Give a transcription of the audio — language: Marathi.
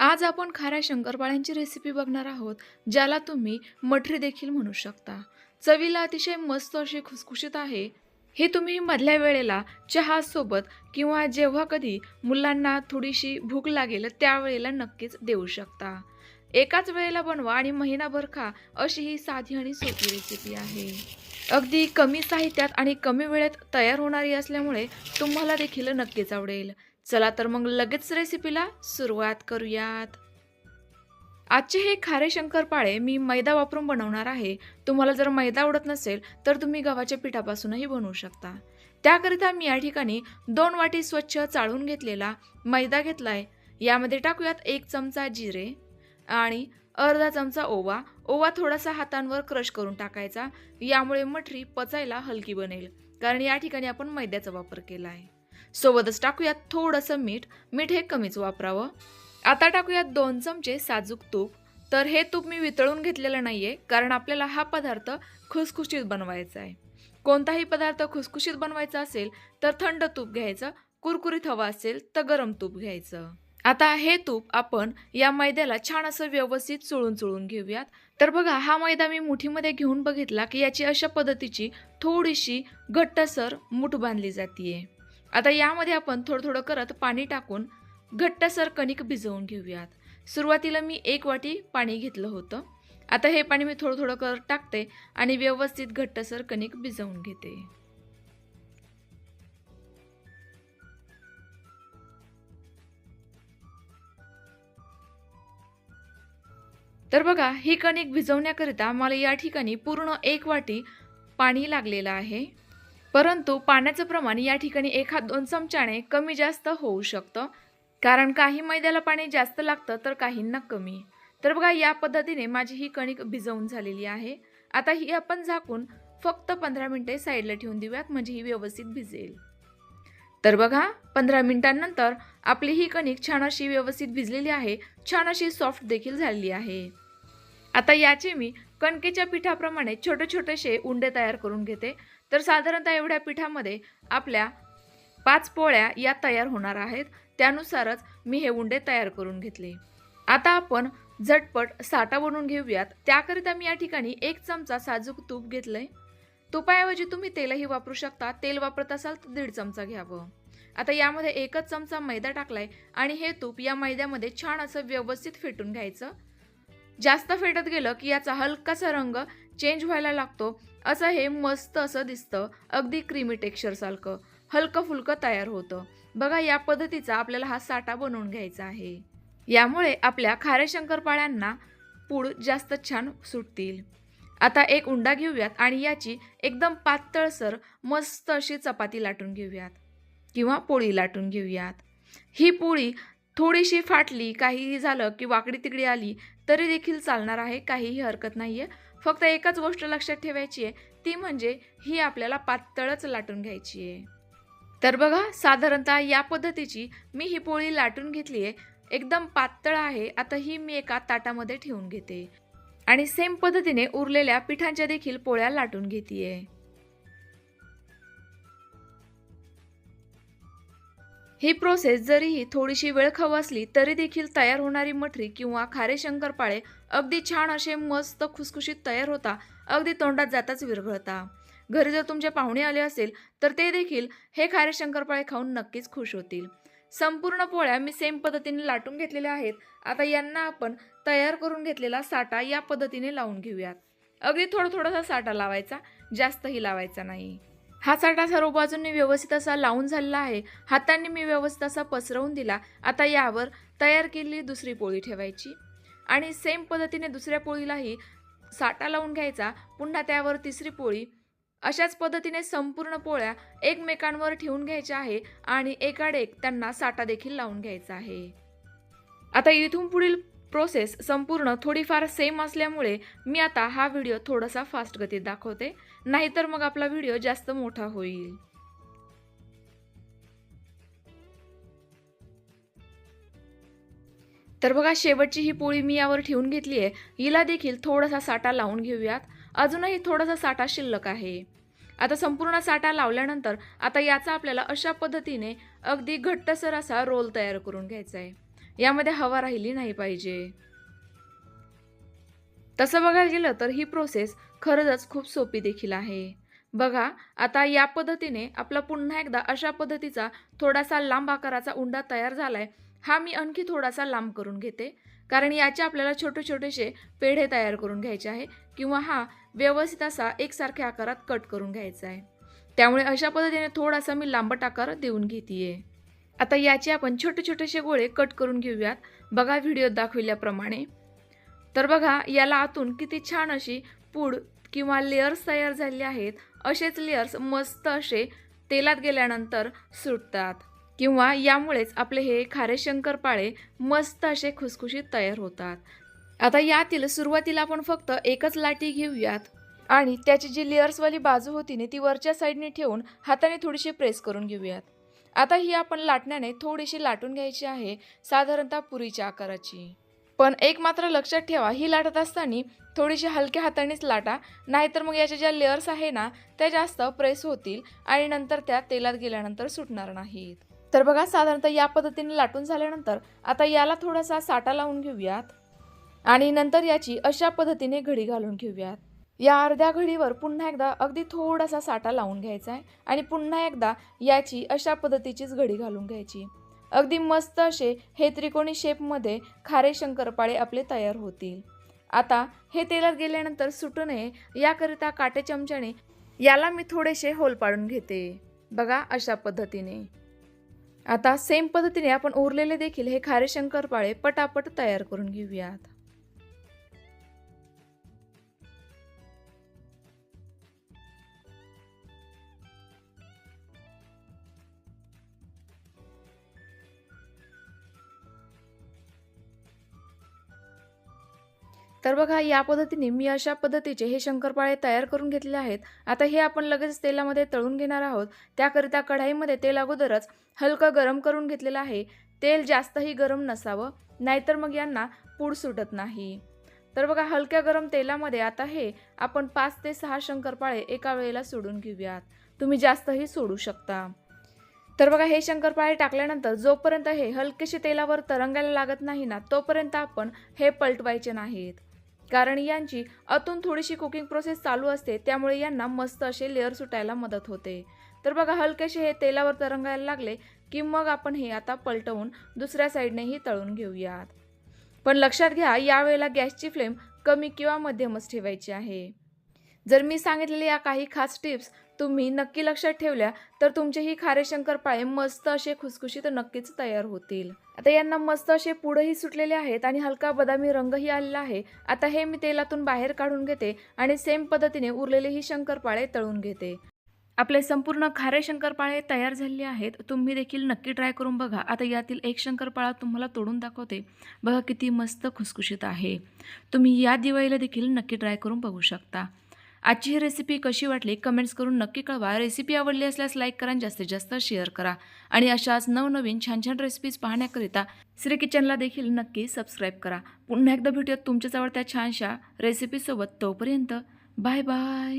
आज आपण खाऱ्या शंकरपाळ्यांची रेसिपी बघणार आहोत ज्याला तुम्ही मठरी देखील म्हणू शकता. चवीला अतिशय मस्त अशी खुसखुशीत आहे. हे तुम्ही मधल्या वेळेला चहासोबत किंवा जेव्हा कधी मुलांना थोडीशी भूक लागेल त्यावेळेला नक्कीच देऊ शकता. एकाच वेळेला बनवा आणि महिनाभर खा अशी ही साधी आणि सोपी रेसिपी आहे. अगदी कमी साहित्यात आणि कमी वेळेत तयार होणारी असल्यामुळे तुम्हाला देखील नक्कीच आवडेल. चला तर मग लगेच रेसिपीला सुरुवात करूयात. आजचे हे खारे शंकरपाळे मी मैदा वापरून बनवणार आहे. तुम्हाला जर मैदा आवडत नसेल तर तुम्ही गव्हाच्या पिठापासूनही बनवू शकता. त्याकरिता मी या ठिकाणी दोन वाटी स्वच्छ चाळून घेतलेला मैदा घेतलाय. यामध्ये टाकूयात एक चमचा जिरे आणि अर्धा चमचा ओवा. ओवा थोडासा हातांवर क्रश करून टाकायचा. यामुळे मठरी पचायला हलकी बनेल कारण या ठिकाणी आपण मैद्याचा वापर केला आहे सोबतच टाकूयात थोडंसं मीठ. मीठ हे कमीच वापरावं. आता टाकूयात दोन चमचे साजूक तूप. तर हे तूप मी वितळून घेतलेलं नाही आहे कारण आपल्याला हा पदार्थ खुसखुशीत बनवायचा आहे. कोणताही पदार्थ खुसखुशीत बनवायचा असेल तर थंड तूप घ्यायचं कुरकुरीत हवा असेल तर गरम तूप घ्यायचं. आता हे तूप आपण या मैद्याला छान असं व्यवस्थित चुळून चुळून घेऊयात. तर बघा हा मैदा मी मुठीमध्ये घेऊन बघितला की याची अशा पद्धतीची थोडीशी घट्टसर मूठ बांधली जातीये. आता यामध्ये आपण थोडं थोडं करत पाणी टाकून घट्टसर कणिक भिजवून घेऊयात. सुरुवातीला मी एक वाटी पाणी घेतलं होतं. आता हे पाणी मी थोडं थोडं करत टाकते आणि व्यवस्थित घट्टसर कणिक भिजवून घेते. तर बघा ही कणिक भिजवण्याकरिता मला या ठिकाणी पूर्ण एक वाटी पाणी लागलेलं आहे. परंतु पाण्याचं प्रमाण या ठिकाणी एखाद दोन चमच्याने कमी जास्त होऊ शकतं. कारण काही मैद्याला पाणी जास्त लागतं तर काहींना कमी. तर बघा या पद्धतीने माझी ही कणिक भिजवून झालेली आहे. आता ही आपण झाकून फक्त पंधरा मिनटे साईडला ठेवून देऊयात म्हणजे ही व्यवस्थित भिजेल. तर बघा पंधरा मिनिटांनंतर आपली ही कणिक छान अशी व्यवस्थित भिजलेली आहे छान अशी सॉफ्ट देखील झालेली आहे. आता याचे मी कणकेच्या पिठाप्रमाणे छोटे छोटेसे उंडे तयार करून घेते. तर साधारणतः एवढ्या पिठामध्ये आपल्या पाच पोळ्या या तयार होणार आहेत. त्यानुसारच मी हे उंडे तयार करून घेतले. आता आपण झटपट साठा बनवून घेऊयात. त्याकरिता मी या ठिकाणी एक चमचा साजूक तूप घेतलंय. तुपाऐवजी तुम्ही तेलही वापरू शकता. तेल वापरत असाल तर दीड चमचा घ्यावं. आता यामध्ये एकच चमचा मैदा टाकलाय आणि हे तूप या मैद्यामध्ये छान असं व्यवस्थित फेटून घ्यायचं. जास्त फेटत गेलं की याचा हलकासा रंग चेंज व्हायला लागतो. असं हे मस्त असं दिसतं. अगदी क्रीमी टेक्स्चरसारखं हलकं फुलकं तयार होतं. बघा या पद्धतीचा आपल्याला हा साठा बनवून घ्यायचा आहे. यामुळे आपल्या खाऱ्या शंकरपाळ्यांना पूड जास्त छान सुटतील. आता एक उंडा घेऊयात आणि याची एकदम पातळसर मस्त अशी चपाती लाटून घेऊयात. किंवा पोळी लाटून घेऊयात. ही पोळी थोडीशी फाटली काहीही झालं की वाकडी तिकडी आली तरी देखील चालणार आहे काहीही हरकत नाही आहे फक्त एकच गोष्ट लक्षात ठेवायची आहे ती म्हणजे ही आपल्याला पातळच लाटून घ्यायची आहे. तर बघा साधारणतः या पद्धतीची मी ही पोळी लाटून घेतली आहे. एकदम पातळ आहे आता ही मी एका ताटामध्ये ठेवून घेते. आणि सेम पद्धतीने उरलेल्या पिठांच्या देखील पोळ्या लाटून घेते ही प्रोसेस जरीही थोडीशी वेळ खाऊ असली तरी देखील तयार होणारी मठरी किंवा खारे शंकरपाळे अगदी छान असे मस्त खुसखुशीत तयार होता अगदी तोंडात जाताच विरघळता. घरी जर तुमचे पाहुणे आले असेल तर ते देखील हे खारे शंकरपाळे खाऊन नक्कीच खुश होतील. संपूर्ण पोळ्या मी सेम पद्धतीने लाटून घेतलेल्या आहेत. आता यांना आपण तयार करून घेतलेला साठा या पद्धतीने लावून घेऊयात. अगदी थोडा थोडासा साठा लावायचा जास्तही लावायचा नाही. हा साठा सर्व बाजूंनी व्यवस्थित असा लावून झालेला आहे. हातांनी मी व्यवस्थित असा पसरवून दिला. आता यावर तयार केलेली दुसरी पोळी ठेवायची. आणि सेम पद्धतीने दुसऱ्या पोळीलाही साठा लावून घ्यायचा. पुन्हा त्यावर तिसरी पोळी. अशाच पद्धतीने संपूर्ण पोळ्या एकमेकांवर ठेवून घ्यायच्या आहे आणि एकाडेक त्यांना साठा देखील लावून घ्यायचा आहे. आता इथून पुढील प्रोसेस संपूर्ण थोडीफार सेम असल्यामुळे मी आता हा व्हिडिओ थोडासा फास्ट गतीत दाखवते. नाहीतर मग आपला व्हिडिओ जास्त मोठा होईल. तर बघा शेवटची ही पोळी मी यावर ठेवून घेतली आहे. हिला देखील थोडासा साठा लावून घेऊयात. अजूनही थोडासा साठा शिल्लक आहे. आता संपूर्ण साठा लावल्यानंतर आता याचा आपल्याला अशा पद्धतीने अगदी घट्टसर असा रोल तयार करून घ्यायचा आहे. यामध्ये हवा राहिली नाही पाहिजे. तसं बघायला गेलं तर ही प्रोसेस खरंच खूप सोपी देखील आहे. बघा आता या पद्धतीने आपला पुन्हा एकदा अशा पद्धतीचा थोडासा लांब आकाराचा उंडा तयार झालाय. हा मी आणखी थोडासा लांब करून घेते. कारण याचे आपल्याला छोटे छोटेसे पेढे तयार करून घ्यायचे आहे किंवा हा व्यवस्थित असा एकसारख्या आकारात कट करून घ्यायचा आहे. त्यामुळे अशा पद्धतीने थोडासा मी लांबट आकार देऊन घेते आता याचे आपण छोटे छोटेसे गोळे कट करून घेऊयात. बघा व्हिडिओत दाखविल्याप्रमाणे. तर बघा याला आतून किती छान अशी पूड किंवा लेयर्स तयार झालेले आहेत. असेच लेयर्स मस्त असे तेलात गेल्यानंतर सुटतात. किंवा यामुळेच आपले हे खारे शंकरपाळे मस्त असे खुसखुशीत तयार होतात. आता यातील सुरुवातीला आपण फक्त एकच लाटी घेऊयात. आणि त्याची जी लेयर्सवाली बाजू होती ना ती वरच्या साईडने ठेवून हाताने थोडीशी प्रेस करून घेऊयात. आता ही आपण लाटण्याने थोडीशी लाटून घ्यायची आहे साधारणतः पुरीच्या आकाराची. पण एक मात्र लक्षात ठेवा ही लाटत असताना थोडीशी हलक्या हातानेच लाटा नाहीतर मग याच्या ज्या लेअर्स आहे ना त्या जास्त प्रेस होतील आणि नंतर त्या तेलात गेल्यानंतर सुटणार नाहीत. तर बघा साधारणतः या पद्धतीने लाटून झाल्यानंतर आता याला थोडासा साठा लावून घेऊयात आणि नंतर याची अशा पद्धतीने घडी घालून घेऊयात. या अर्ध्या घडीवर पुन्हा एकदा अगदी थोडासा साठा लावून घ्यायचा आहे आणि पुन्हा एकदा याची अशा पद्धतीचीच घडी घालून घ्यायची. अगदी मस्त असे हे त्रिकोणी शेपमध्ये खारे शंकरपाळे आपले तयार होतील. आता हे तेलात गेल्यानंतर सुटू नये याकरिता काटे चमच्याने याला मी थोडेसे होल पाडून घेते. बघा अशा पद्धतीने. आता सेम पद्धतीने आपण उरलेले देखील हे खारे शंकरपाळे पटापट तयार करून घेऊयात. तर बघा या पद्धतीने मी अशा पद्धतीचे हे शंकरपाळे तयार करून घेतले आहेत. आता हे आपण लगेच तेलामध्ये तळून घेणार आहोत. त्याकरिता कढाईमध्ये तेल अगोदरच हलकं गरम करून घेतलेलं आहे. तेल जास्तही गरम नसावं नाहीतर मग यांना पूड सुटत नाही. तर बघा हलक्या गरम तेलामध्ये आता हे आपण पाच ते सहा शंकरपाळे एका वेळेला सोडून घेऊयात. तुम्ही जास्तही सोडू शकता. तर बघा हे शंकरपाळे टाकल्यानंतर जोपर्यंत हे हलकेसे तेलावर तरंगायला लागत नाही ना तोपर्यंत आपण हे पलटवायचे नाहीत. कारण यांची आतून थोडीशी कुकिंग प्रोसेस चालू असते त्यामुळे यांना मस्त असे लेअर सुटायला मदत होते. तर बघा हलकेसे हे तेलावर तरंगायला लागले की मग आपण हे आता पलटवून दुसऱ्या साईडनेही तळून घेऊयात. पण लक्षात घ्या यावेळेला गॅसची फ्लेम कमी किंवा मध्यमच ठेवायची आहे. जर मी सांगितलेल्या या काही खास टिप्स तुम्ही नक्की लक्षात ठेवल्या तर तुमचेही खारे शंकरपाळे मस्त असे खुसखुशीत नक्कीच तयार होतील. आता यांना मस्त असे पुढंही सुटलेले आहेत आणि हलका बदामी रंगही आलेला आहे. आता हे मी तेलातून बाहेर काढून घेते आणि सेम पद्धतीने उरलेलेही शंकरपाळे तळून घेते. आपले संपूर्ण खारे शंकरपाळे तयार झालेले आहेत. तुम्ही देखील नक्की ट्राय करून बघा. आता यातील एक शंकरपाळा तुम्हाला तोडून दाखवते. बघा किती मस्त खुसखुशीत आहे. तुम्ही या दिवाळीला देखील नक्की ट्राय करून बघू शकता. आजची ही रेसिपी कशी वाटली कमेंट्स करून नक्की कळवा. रेसिपी आवडली असल्यास लाईक करा आणि जास्तीत जास्त शेअर करा. आणि अशाच नवनवीन छान छान रेसिपीज पाहण्याकरिता श्री किचनला देखील नक्की सबस्क्राईब करा. पुन्हा एकदा भेटूयात तुमच्याच आवडत्या छानशा रेसिपीसोबत तोपर्यंत बाय बाय